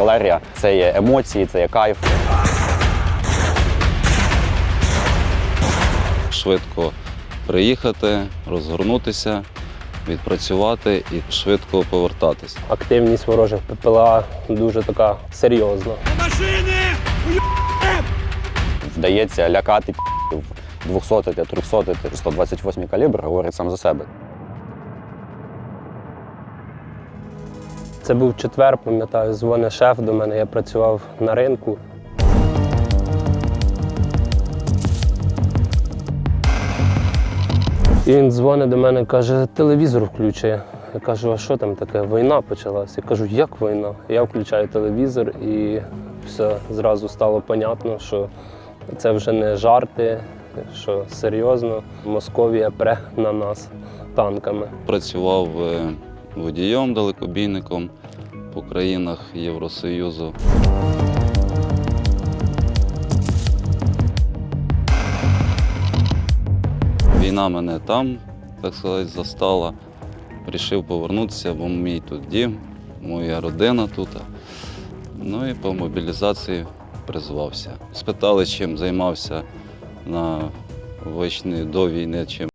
артилерія це є емоції, це є кайф. Швидко приїхати, розгорнутися, відпрацювати і швидко повертатись. Активність ворожих ППЛА дуже така серйозна. Машини! Вдається лякати 200 300 128 калібр, говорить сам за себе. Це був четвер, пам'ятаю, дзвонить шеф до мене, я працював на ринку. І він дзвонить до мене, каже, телевізор включи. Я кажу, а що там таке? Війна почалась. Я кажу, як війна? Я включаю телевізор і все зразу стало понятно, що це вже не жарти, що серйозно Московія пре на нас танками. Працював е, водієм, далекобійником по країнах Євросоюзу. Війна мене там, так сказати, застала. Рішив повернутися, бо мій тут дім, моя родина тут. Ну і по мобілізації призвався. Спитали, чим займався на війні до війни, чим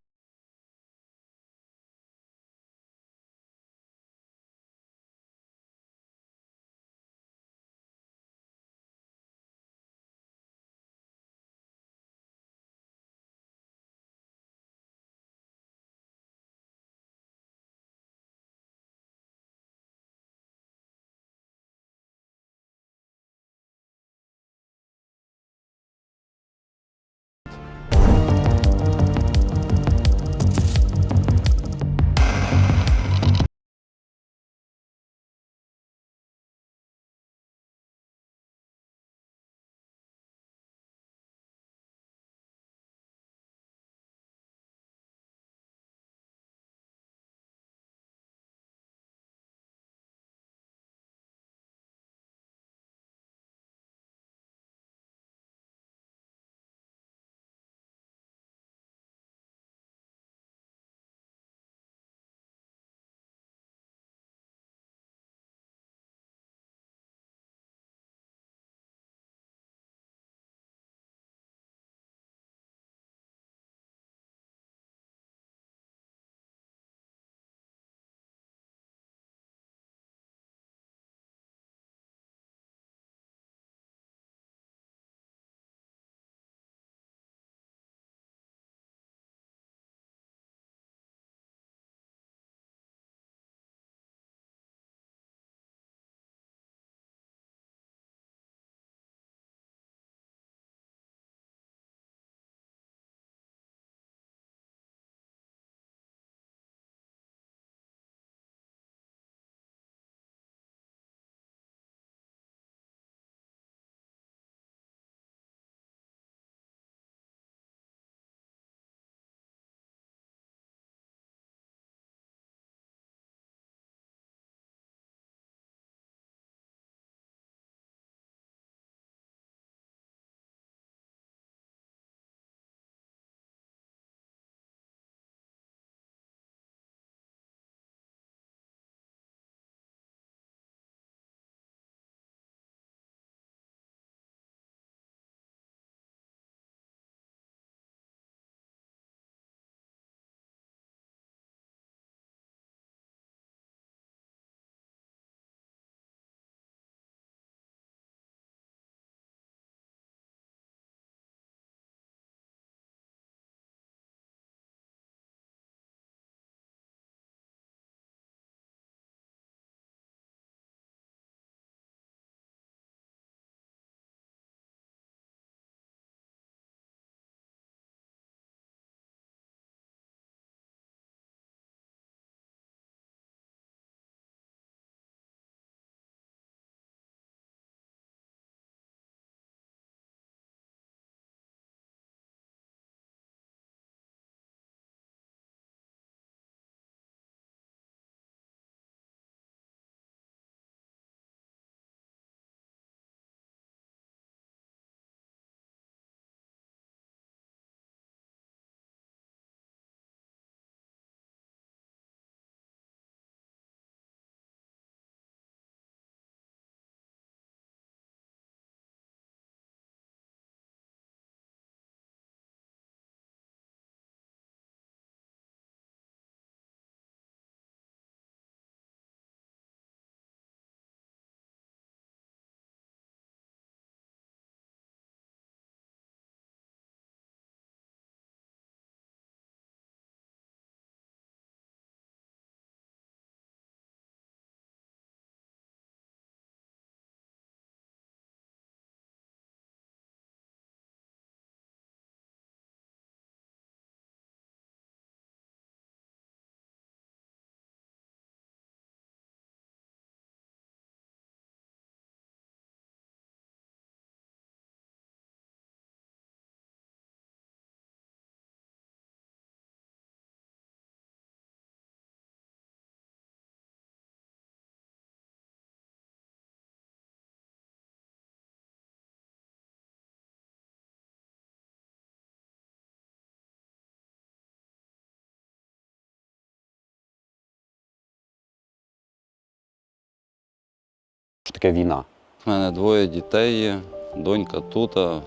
таке війна. У мене двоє дітей є, донька тут, в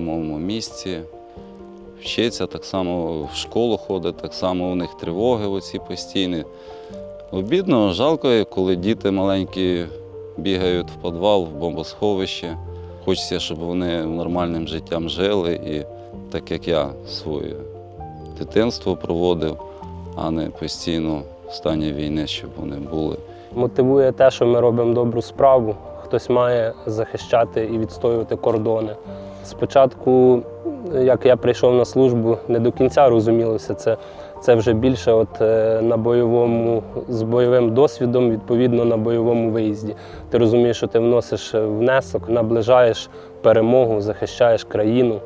моєму місці. Вчиться так само в школу ходить, так само у них тривоги оці постійні. Обідно, жалко, коли діти маленькі бігають в підвал, в бомбосховище. Хочеться, щоб вони нормальним життям жили і так як я своє дитинство проводив, а не постійно в стані війни, щоб вони були. Мотивує те, що ми робимо добру справу. Хтось має захищати і відстоювати кордони. Спочатку, як я прийшов на службу, не до кінця розумілося це. Це вже більше от е, на бойовому з бойовим досвідом, відповідно на бойовому виїзді. Ти розумієш, що ти вносиш внесок, наближаєш перемогу, захищаєш країну.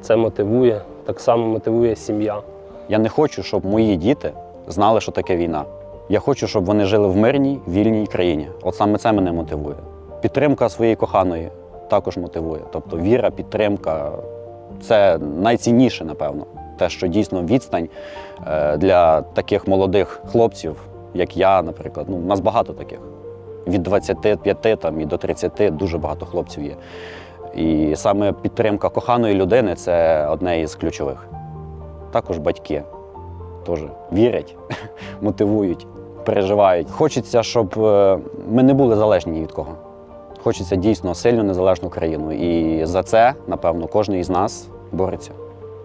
Це мотивує. Так само мотивує сім'я. Я не хочу, щоб мої діти знали, що таке війна. Я хочу, щоб вони жили в мирній, вільній країні. От саме це мене мотивує. Підтримка своєї коханої також мотивує. Тобто віра, підтримка це найцінніше, напевно. Те, що дійсно відстань е, для таких молодих хлопців, як я, наприклад. Ну, у нас багато таких. Від 25 там, і до 30 дуже багато хлопців є. І саме підтримка коханої людини це одне із ключових. Також батьки теж вірять, мотивують, переживають. Хочеться, щоб е, ми не були залежні ні від кого. Хочеться дійсно сильну незалежну країну. І за це, напевно, кожен із нас бореться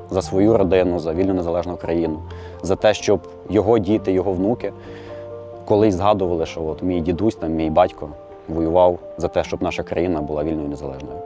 за свою родину, за вільну незалежну країну, за те, щоб його діти, його внуки колись згадували, що от мій дідусь, там, мій батько воював за те, щоб наша країна була вільною і незалежною.